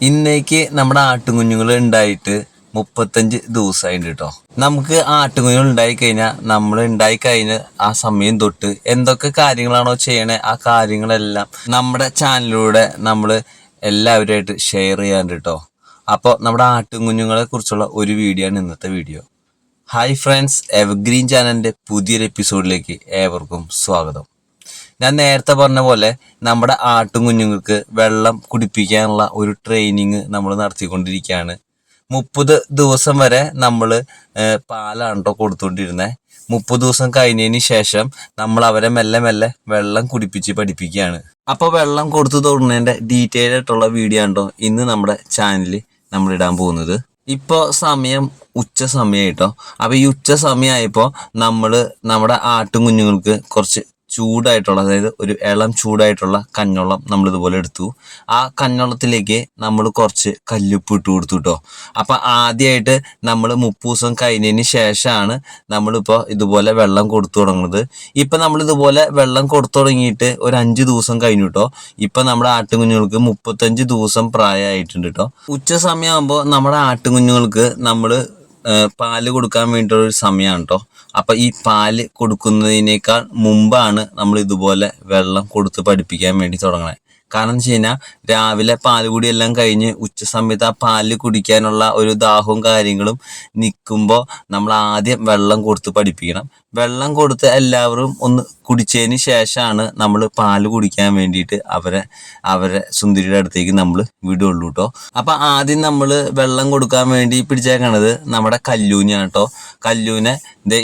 ഇന്നേക്ക് നമ്മുടെ ആട്ടുകുഞ്ഞുങ്ങൾ ഉണ്ടായിട്ട് മുപ്പത്തഞ്ച് ദിവസമായിട്ട് കേട്ടോ നമുക്ക് ആട്ടുകുഞ്ഞുങ്ങൾ ഉണ്ടായി കഴിഞ്ഞാൽ നമ്മൾ ഉണ്ടായി കഴിഞ്ഞ് ആ സമയം തൊട്ട് എന്തൊക്കെ കാര്യങ്ങളാണോ ചെയ്യണേ ആ കാര്യങ്ങളെല്ലാം നമ്മുടെ ചാനലിലൂടെ നമ്മൾ എല്ലാവരുമായിട്ട് ഷെയർ ചെയ്യാൻ കേട്ടോ അപ്പോൾ നമ്മുടെ ആട്ടുകുഞ്ഞുങ്ങളെ കുറിച്ചുള്ള ഒരു വീഡിയോ ആണ് ഇന്നത്തെ വീഡിയോ ഹായ് ഫ്രണ്ട്സ് എവർഗ്രീൻ ചാനലിന്റെ പുതിയൊരു എപ്പിസോഡിലേക്ക് ഏവർക്കും സ്വാഗതം. ഞാൻ നേരത്തെ പറഞ്ഞ പോലെ നമ്മുടെ ആട്ടും കുഞ്ഞുങ്ങൾക്ക് വെള്ളം കുടിപ്പിക്കാനുള്ള ഒരു ട്രെയിനിങ് നമ്മൾ നടത്തിക്കൊണ്ടിരിക്കുകയാണ്. മുപ്പത് ദിവസം വരെ നമ്മൾ പാലാണ് ട്ടോ കൊടുത്തുകൊണ്ടിരുന്നത് മുപ്പത് ദിവസം കഴിഞ്ഞതിന് ശേഷം നമ്മൾ അവരെ മെല്ലെ മെല്ലെ വെള്ളം കുടിപ്പിച്ച് പഠിപ്പിക്കുകയാണ്. അപ്പോൾ വെള്ളം കൊടുത്തു തുടങ്ങുന്നതിന്റെ ഡീറ്റെയിൽ ആയിട്ടുള്ള വീഡിയോ ഉണ്ടോ ഇന്ന് നമ്മുടെ ചാനലിൽ നമ്മൾ ഇടാൻ പോകുന്നത്. ഇപ്പോൾ സമയം ഉച്ച സമയം കേട്ടോ അപ്പോൾ ഈ ഉച്ച സമയമായപ്പോൾ നമ്മൾ നമ്മുടെ ആട്ടും കുഞ്ഞുങ്ങൾക്ക് കുറച്ച് ചൂടായിട്ടുള്ള അതായത് ഒരു ഇളം ചൂടായിട്ടുള്ള കഞ്ഞോളം നമ്മൾ ഇതുപോലെ എടുത്തു. ആ കഞ്ഞോളത്തിലേക്ക് നമ്മൾ കുറച്ച് കല്ലുപ്പ് ഇട്ട് കൊടുത്തു കേട്ടോ അപ്പം ആദ്യമായിട്ട് നമ്മൾ മുപ്പത് ദിവസം കഴിഞ്ഞതിന് ശേഷമാണ് നമ്മളിപ്പോൾ ഇതുപോലെ വെള്ളം കൊടുത്തു തുടങ്ങുന്നത്. ഇപ്പം നമ്മൾ ഇതുപോലെ വെള്ളം കൊടുത്തു തുടങ്ങിയിട്ട് ഒരു അഞ്ച് ദിവസം കഴിഞ്ഞു കേട്ടോ ഇപ്പം നമ്മുടെ ആട്ടുകുഞ്ഞുങ്ങൾക്ക് മുപ്പത്തഞ്ച് ദിവസം പ്രായമായിട്ടുണ്ട് കേട്ടോ ഉച്ച സമയമാകുമ്പോൾ നമ്മുടെ ആട്ടുകുഞ്ഞുങ്ങൾക്ക് നമ്മൾ പാൽ കൊടുക്കാൻ വേണ്ടിയിട്ടുള്ള ഒരു സമയമാണ് കേട്ടോ അപ്പൊ ഈ പാൽ കൊടുക്കുന്നതിനേക്കാൾ മുമ്പാണ് നമ്മൾ ഇതുപോലെ വെള്ളം കൊടുത്ത് പഠിപ്പിക്കാൻ വേണ്ടി തുടങ്ങണേ. കാരണം എന്ന് വെച്ച് കഴിഞ്ഞാൽ രാവിലെ പാൽ കൂടി എല്ലാം കഴിഞ്ഞ് ഉച്ച സമയത്ത് ആ പാൽ കുടിക്കാനുള്ള ഒരു ദാഹവും കാര്യങ്ങളും നിൽക്കുമ്പോൾ നമ്മൾ ആദ്യം വെള്ളം കൊടുത്ത് പഠിപ്പിക്കണം. വെള്ളം കൊടുത്ത് എല്ലാവരും ഒന്ന് കുടിച്ചതിന് ശേഷമാണ് നമ്മൾ പാൽ കുടിക്കാൻ വേണ്ടിയിട്ട് അവരെ അവരെ സുന്ദരിയുടെ അടുത്തേക്ക് നമ്മൾ വിടുള്ളൂ കേട്ടോ അപ്പൊ ആദ്യം നമ്മൾ വെള്ളം കൊടുക്കാൻ വേണ്ടി പിടിച്ചേക്കണത് നമ്മുടെ കല്ലൂനാണ് കേട്ടോ കല്ലൂനെ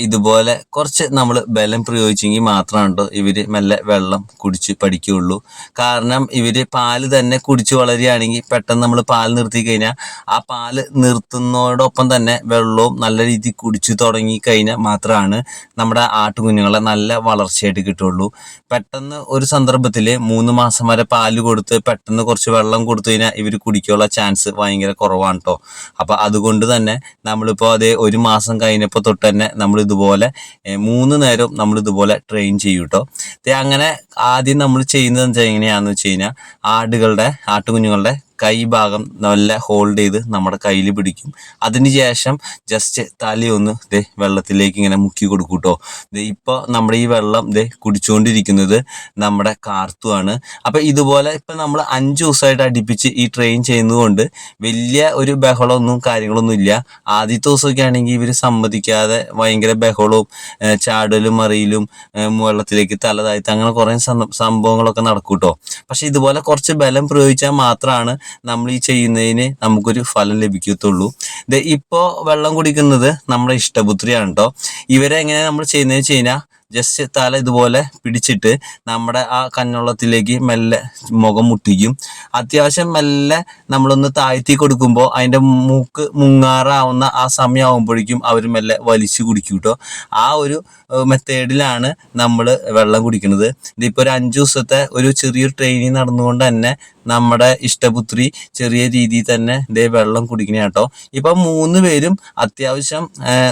ഇതുപോലെ കുറച്ച് നമ്മൾ ബലം പ്രയോഗിച്ചെങ്കിൽ മാത്രമാണ് കേട്ടോ ഇവർ മെല്ലെ വെള്ളം കുടിച്ച് പഠിക്കുകയുള്ളൂ. കാരണം ഇവർ പാൽ തന്നെ കുടിച്ച് വളരുകയാണെങ്കിൽ പെട്ടെന്ന് നമ്മൾ പാൽ നിർത്തി കഴിഞ്ഞാൽ ആ പാൽ നിർത്തുന്നതോടൊപ്പം തന്നെ വെള്ളവും നല്ല രീതിയിൽ കുടിച്ച് തുടങ്ങി കഴിഞ്ഞാൽ മാത്രമാണ് നമ്മുടെ ആട്ടുകുഞ്ഞുങ്ങളെ നല്ല വളർച്ചയായിട്ട് കിട്ടുള്ളൂ പെട്ടെന്ന് ഒരു സന്ദർഭത്തിൽ മൂന്ന് മാസം വരെ പാൽ കൊടുത്ത് പെട്ടെന്ന് കുറച്ച് വെള്ളം കൊടുത്തു കഴിഞ്ഞാൽ ഇവർ കുടിക്കാനുള്ള ചാൻസ് ഭയങ്കര കുറവാണ് കേട്ടോ അപ്പം അതുകൊണ്ട് തന്നെ നമ്മളിപ്പോൾ അതേ ഒരു മാസം കഴിഞ്ഞപ്പോൾ തൊട്ട് തന്നെ നമ്മൾ ഇതുപോലെ മൂന്ന് നേരം നമ്മൾ ഇതുപോലെ ട്രെയിൻ ചെയ്യും കേട്ടോ അങ്ങനെ ആദ്യം നമ്മൾ ചെയ്യുന്നത് എങ്ങനെയാണെന്ന് വെച്ച് കഴിഞ്ഞാൽ ആടുകളുടെ ആട്ടുകുഞ്ഞുങ്ങളുടെ കൈ ഭാഗം നല്ല ഹോൾഡ് ചെയ്ത് നമ്മുടെ കയ്യിൽ പിടിക്കും. അതിനുശേഷം ജസ്റ്റ് തലയൊന്ന് ദേ വെള്ളത്തിലേക്ക് ഇങ്ങനെ മുക്കി കൊടുക്കും കേട്ടോ ഇപ്പോൾ നമ്മുടെ ഈ വെള്ളം ദേ കുടിച്ചുകൊണ്ടിരിക്കുന്നത് നമ്മുടെ കാർത്തുവാണ് അപ്പം ഇതുപോലെ ഇപ്പം നമ്മൾ അഞ്ച് ദിവസമായിട്ട് അടുപ്പിച്ച് ഈ ട്രെയിൻ ചെയ്യുന്നതുകൊണ്ട് വലിയ ഒരു ബഹളമൊന്നും കാര്യങ്ങളൊന്നും ഇല്ല. ആദ്യത്തെ ദിവസമൊക്കെ ആണെങ്കിൽ ഇവർ സമ്മതിക്കാതെ ഭയങ്കര ബഹളവും ചാടലും മറിയിലും വെള്ളത്തിലേക്ക് തലതായിട്ട് അങ്ങനെ കുറേ സംഭവങ്ങളൊക്കെ നടക്കും കേട്ടോ പക്ഷെ ഇതുപോലെ കുറച്ച് ബലം പ്രയോഗിച്ചാൽ മാത്രമാണ് നമ്മൾ ഈ ചെയ്യുന്നതിന് നമുക്കൊരു ഫലം ലഭിക്കത്തുള്ളൂ. ഇത് ഇപ്പോൾ വെള്ളം കുടിക്കുന്നത് നമ്മുടെ ഇഷ്ടപുത്രിയാണ് കേട്ടോ ഇവരെ എങ്ങനെ നമ്മൾ ചെയ്യുന്നത് വെച്ച് കഴിഞ്ഞാൽ ജസ്റ്റ് തല ഇതുപോലെ പിടിച്ചിട്ട് നമ്മുടെ ആ കഞ്ഞുള്ളത്തിലേക്ക് മെല്ലെ മുഖം മുട്ടിക്കും. അത്യാവശ്യം മെല്ലെ നമ്മളൊന്ന് താഴ്ത്തി കൊടുക്കുമ്പോൾ അതിന്റെ മൂക്ക് മുങ്ങാറാവുന്ന ആ സമയമാകുമ്പോഴേക്കും അവർ മെല്ലെ വലിച്ചു കുടിക്കും കേട്ടോ ആ ഒരു മെത്തേഡിലാണ് നമ്മൾ വെള്ളം കുടിക്കുന്നത്. ഇതിപ്പോൾ ഒരു അഞ്ച് ദിവസത്തെ ഒരു ചെറിയൊരു ട്രെയിനിങ് നടന്നുകൊണ്ട് തന്നെ നമ്മുടെ ഇഷ്ടപുത്രി ചെറിയ രീതിയിൽ തന്നെ ഇതേ വെള്ളം കുടിക്കണ കേട്ടോ. ഇപ്പം മൂന്ന് പേരും അത്യാവശ്യം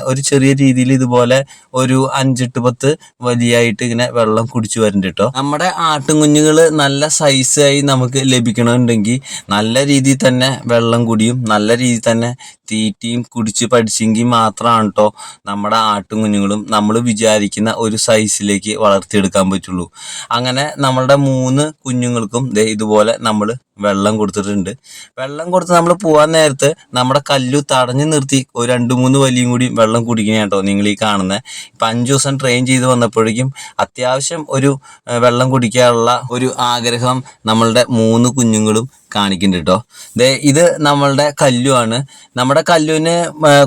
ഒരു ചെറിയ രീതിയിൽ ഇതുപോലെ ഒരു അഞ്ചെട്ട് പത്ത് വലിയായിട്ട് ഇങ്ങനെ വെള്ളം കുടിച്ചു വരുന്നുണ്ട് കേട്ടോ. നമ്മുടെ ആട്ടുകുഞ്ഞുങ്ങൾ നല്ല സൈസായി നമുക്ക് ലഭിക്കണമെന്നുണ്ടെങ്കിൽ നല്ല രീതിയിൽ തന്നെ വെള്ളം കുടിയും നല്ല രീതിയിൽ തന്നെ തീറ്റയും കുടിച്ച് പഠിച്ചെങ്കിൽ മാത്രമാണ് കേട്ടോ നമ്മുടെ ആട്ടുംകുഞ്ഞുങ്ങളും നമ്മൾ വിചാരിക്കുന്ന ഒരു സൈസിലേക്ക് വളർത്തിയെടുക്കാൻ പറ്റുള്ളൂ. അങ്ങനെ നമ്മളുടെ മൂന്ന് കുഞ്ഞുങ്ങൾക്കും ഇതുപോലെ നമ്മൾ വെള്ളം കൊടുത്തിട്ടുണ്ട്. വെള്ളം കൊടുത്ത് നമ്മൾ പോകാൻ നേരത്ത് നമ്മുടെ കല്ലു തടഞ്ഞു നിർത്തി ഒരു രണ്ട് മൂന്ന് വലിയും കൂടി വെള്ളം കുടിക്കണ കേട്ടോ നിങ്ങൾ ഈ കാണുന്നത് ഇപ്പം അഞ്ച് ദിവസം ട്രെയിൻ ചെയ്ത് വന്നപ്പോഴേക്കും അത്യാവശ്യം ഒരു വെള്ളം കുടിക്കാനുള്ള ഒരു ആഗ്രഹം നമ്മളുടെ മൂന്ന് കുഞ്ഞുങ്ങളും കാണിക്കുന്നുണ്ട് കേട്ടോ ദേ ഇത് നമ്മളുടെ കല്ലുവാണ്. നമ്മുടെ കല്ലുവിന്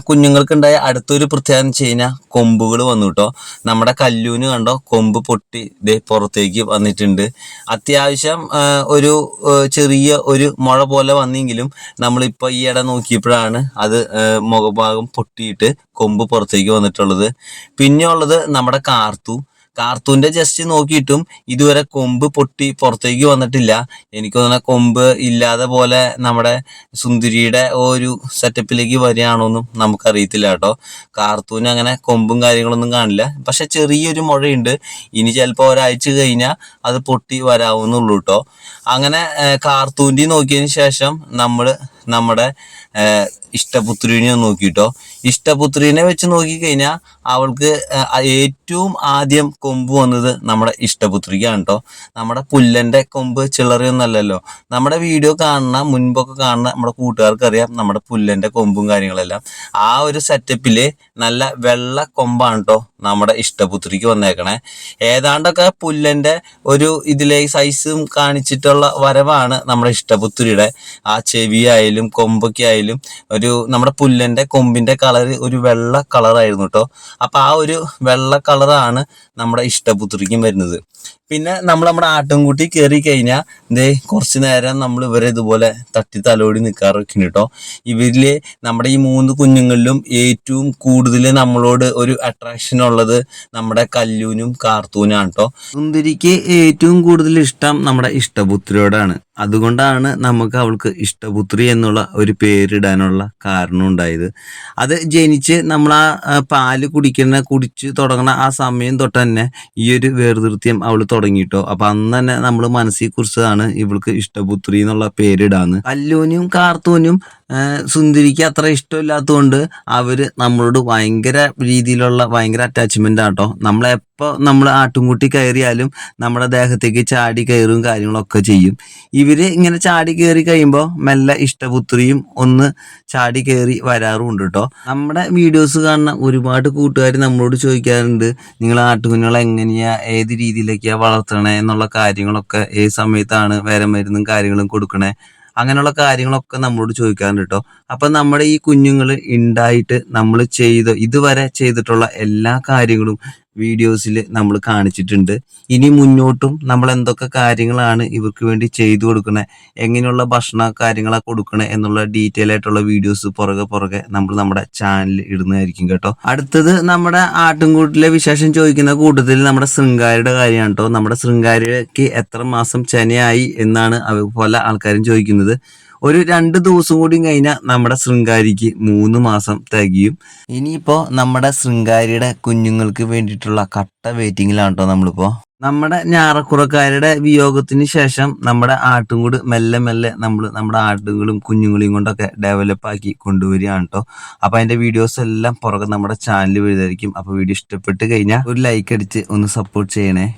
കുഞ്ഞുങ്ങൾക്കുണ്ടായ അടുത്തൊരു പ്രത്യേകത വെച്ച് കഴിഞ്ഞാൽ കൊമ്പുകൾ വന്നു കേട്ടോ നമ്മുടെ കല്ലുവിന് കണ്ടോ കൊമ്പ് പൊട്ടി ദേ പുറത്തേക്ക് വന്നിട്ടുണ്ട്. അത്യാവശ്യം ഒരു ചെറിയ ഒരു മുഴ പോലെ വന്നെങ്കിലും നമ്മളിപ്പോൾ ഈ ഇട നോക്കിയപ്പോഴാണ് അത് മുഖഭാഗം പൊട്ടിയിട്ട് കൊമ്പ് പുറത്തേക്ക് വന്നിട്ടുള്ളത്. പിന്നെ ഉള്ളത് നമ്മുടെ കാർത്തു. കാർത്തൂന്റെ ജസ്റ്റ് നോക്കിയിട്ടും ഇതുവരെ കൊമ്പ് പൊട്ടി പുറത്തേക്ക് വന്നിട്ടില്ല. എനിക്ക് തോന്നുന്ന കൊമ്പ് ഇല്ലാതെ പോലെ നമ്മുടെ സുന്ദരിയുടെ ഒരു സെറ്റപ്പിലേക്ക് വരികയാണോന്നും നമുക്കറിയത്തില്ല കേട്ടോ. കാർത്തൂന് അങ്ങനെ കൊമ്പും കാര്യങ്ങളൊന്നും കാണില്ല. പക്ഷെ ചെറിയൊരു മുഴയുണ്ട്. ഇനി ചിലപ്പോൾ ഒരാഴ്ച കഴിഞ്ഞാൽ അത് പൊട്ടി വരാവുന്നുള്ളൂ കേട്ടോ. അങ്ങനെ കാർത്തൂന്റെ നോക്കിയതിന് ശേഷം നമ്മൾ നമ്മുടെ ഇഷ്ടപുത്രീനെ നോക്കിട്ടോ. ഇഷ്ടപുത്രിനെ വെച്ച് നോക്കിക്കഴിഞ്ഞാൽ അവൾക്ക് ഏറ്റവും ആദ്യം കൊമ്പ് വന്നത് നമ്മുടെ ഇഷ്ടപുത്രിക്കാണ് കേട്ടോ നമ്മുടെ പുല്ലന്റെ കൊമ്പ് ചിളറിയൊന്നല്ലല്ലോ നമ്മുടെ വീഡിയോ കാണുന്ന മുൻപൊക്കെ കാണുന്ന നമ്മുടെ കൂട്ടുകാർക്കറിയാം നമ്മുടെ പുല്ലന്റെ കൊമ്പും കാര്യങ്ങളെല്ലാം. ആ ഒരു സെറ്റപ്പിൽ നല്ല വെള്ള കൊമ്പാണ് കേട്ടോ നമ്മുടെ ഇഷ്ടപുത്രിക്ക് വന്നേക്കണേ. ഏതാണ്ടൊക്കെ പുല്ലന്റെ ഒരു ഇതിലെ സൈസും കാണിച്ചിട്ടുള്ള വരവാണ് നമ്മുടെ ഇഷ്ടപുത്രിയുടെ. ആ ചെവിയായാലും ആയാലും കൊമ്പൊക്കെ ആയാലും ഒരു നമ്മുടെ പുല്ലന്റെ കൊമ്പിന്റെ കളർ ഒരു വെള്ള കളറായിരുന്നു കേട്ടോ അപ്പോൾ ആ ഒരു വെള്ള കളറാണ് നമ്മുടെ ഇഷ്ടപുത്രിക്കും വരുന്നത്. പിന്നെ നമ്മൾ നമ്മുടെ ആട്ടുംകൂട്ടി കയറി കഴിഞ്ഞാൽ ഇതേ കുറച്ച് നേരം നമ്മൾ ഇവരെ ഇതുപോലെ തട്ടി തലോടി നിൽക്കാറൊക്കെ ഉണ്ട് കേട്ടോ ഇവരിൽ നമ്മുടെ ഈ മൂന്ന് കുഞ്ഞുങ്ങളിലും ഏറ്റവും കൂടുതൽ നമ്മളോട് ഒരു അട്രാക്ഷൻ ഉള്ളത് നമ്മുടെ കല്ലൂനും കാർത്തൂനാണ് കേട്ടോ സുന്ദരിക്ക് ഏറ്റവും കൂടുതൽ ഇഷ്ടം നമ്മുടെ ഇഷ്ടപുത്രിയോടാണ്. അതുകൊണ്ടാണ് നമുക്ക് അവൾക്ക് ഇഷ്ടപുത്രി എന്നുള്ള ഒരു പേരിടാനുള്ള കാരണം ഉണ്ടായത്. അത് ജനിച്ച് നമ്മൾ ആ പാൽ കുടിക്കുന്ന കുടിച്ച് തുടങ്ങുന്ന ആ സമയം തൊട്ട് തന്നെ ഈ ഒരു വേർതിർത്തിയം അവൾ തുടങ്ങിയിട്ടോ അപ്പൊ അന്ന് തന്നെ നമ്മൾ മനസ്സിൽ കുറിച്ചതാണ് ഇവൾക്ക് ഇഷ്ടപുത്രി എന്നുള്ള പേരിടാന്ന്. കല്ലൂനും കാർത്തൂനും സുന്ദരിക്ക് അത്ര ഇഷ്ടമില്ലാത്തതുകൊണ്ട് അവർ നമ്മളോട് ഭയങ്കര രീതിയിലുള്ള ഭയങ്കര അറ്റാച്ച്മെന്റ് ആട്ടോ നമ്മളെപ്പോ നമ്മൾ ആട്ടുംകുട്ടി കയറിയാലും നമ്മുടെ ദേഹത്തേക്ക് ചാടി കയറും കാര്യങ്ങളൊക്കെ ചെയ്യും. ഇവർ ഇങ്ങനെ ചാടി കയറി കഴിയുമ്പോൾ മെല്ലെ ഇഷ്ടപുത്രിയും ഒന്ന് ചാടി കയറി വരാറുമുണ്ട് കേട്ടോ നമ്മുടെ വീഡിയോസ് കാണുന്ന ഒരുപാട് കൂട്ടുകാർ നമ്മളോട് ചോദിക്കാറുണ്ട് നിങ്ങൾ ആട്ടുകുഞ്ഞുങ്ങളെ എങ്ങനെയാ ഏത് രീതിയിലേക്കാ വളർത്തണേ? എന്നുള്ള കാര്യങ്ങളൊക്കെ ഏത് സമയത്താണ് വേറെ മരുന്നും കാര്യങ്ങളും കൊടുക്കണേ? അങ്ങനെയുള്ള കാര്യങ്ങളൊക്കെ നമ്മളോട് ചോദിക്കാറുണ്ട് കേട്ടോ അപ്പൊ നമ്മുടെ ഈ കുഞ്ഞുങ്ങൾ ഉണ്ടായിട്ട് നമ്മൾ ചെയ്ത ഇതുവരെ ചെയ്തിട്ടുള്ള എല്ലാ കാര്യങ്ങളും വീഡിയോസിൽ നമ്മൾ കാണിച്ചിട്ടുണ്ട്. ഇനി മുന്നോട്ടും നമ്മൾ എന്തൊക്കെ കാര്യങ്ങളാണ് ഇവർക്ക് വേണ്ടി ചെയ്തു കൊടുക്കണേ എങ്ങനെയുള്ള ഭക്ഷണ കാര്യങ്ങളാണ് കൊടുക്കണേ എന്നുള്ള ഡീറ്റെയിൽ ആയിട്ടുള്ള വീഡിയോസ് പുറകെ പുറകെ നമ്മൾ നമ്മുടെ ചാനലിൽ ഇടുന്നതായിരിക്കും കേട്ടോ. അടുത്തത് നമ്മുടെ ആട്ടിൻകൂട്ടിലെ വിശേഷം ചോദിക്കുന്ന കൂട്ടത്തിൽ നമ്മുടെ ശൃംഗാരിയുടെ കാര്യമാണ് കേട്ടോ. നമ്മുടെ ശൃംഗാരിക്ക് എത്ര മാസം ചെനയായി എന്നാണ് അവ- പല ആൾക്കാരും ചോദിക്കുന്നത്. ഒരു രണ്ട് ദിവസം കൂടി കഴിഞ്ഞാൽ നമ്മുടെ ശൃംഗാരിക്ക് മൂന്ന് മാസം തികയും. ഇനിയിപ്പോ നമ്മുടെ ശൃംഗാരിയുടെ കുഞ്ഞുങ്ങൾക്ക് വേണ്ടിയിട്ടുള്ള കട്ട വെയിറ്റിംഗിലാണ് കേട്ടോ നമ്മളിപ്പോ. നമ്മുടെ ഞാറക്കുറക്കാരുടെ വിയോഗത്തിന് ശേഷം നമ്മുടെ ആട്ടുംകൂട് മെല്ലെ മെല്ലെ നമ്മൾ നമ്മുടെ ആട്ടുകളും കുഞ്ഞുങ്ങളെയും കൊണ്ടൊക്കെ ഡെവലപ്പ് ആക്കി കൊണ്ടുവരികയാണ് കേട്ടോ അപ്പൊ അതിന്റെ വീഡിയോസ് എല്ലാം പുറകെ നമ്മുടെ ചാനലിൽ വരുന്നതായിരിക്കും അപ്പൊ വീഡിയോ ഇഷ്ടപ്പെട്ട് കഴിഞ്ഞാൽ ഒരു ലൈക്ക് അടിച്ച് ഒന്ന് സപ്പോർട്ട് ചെയ്യണേ.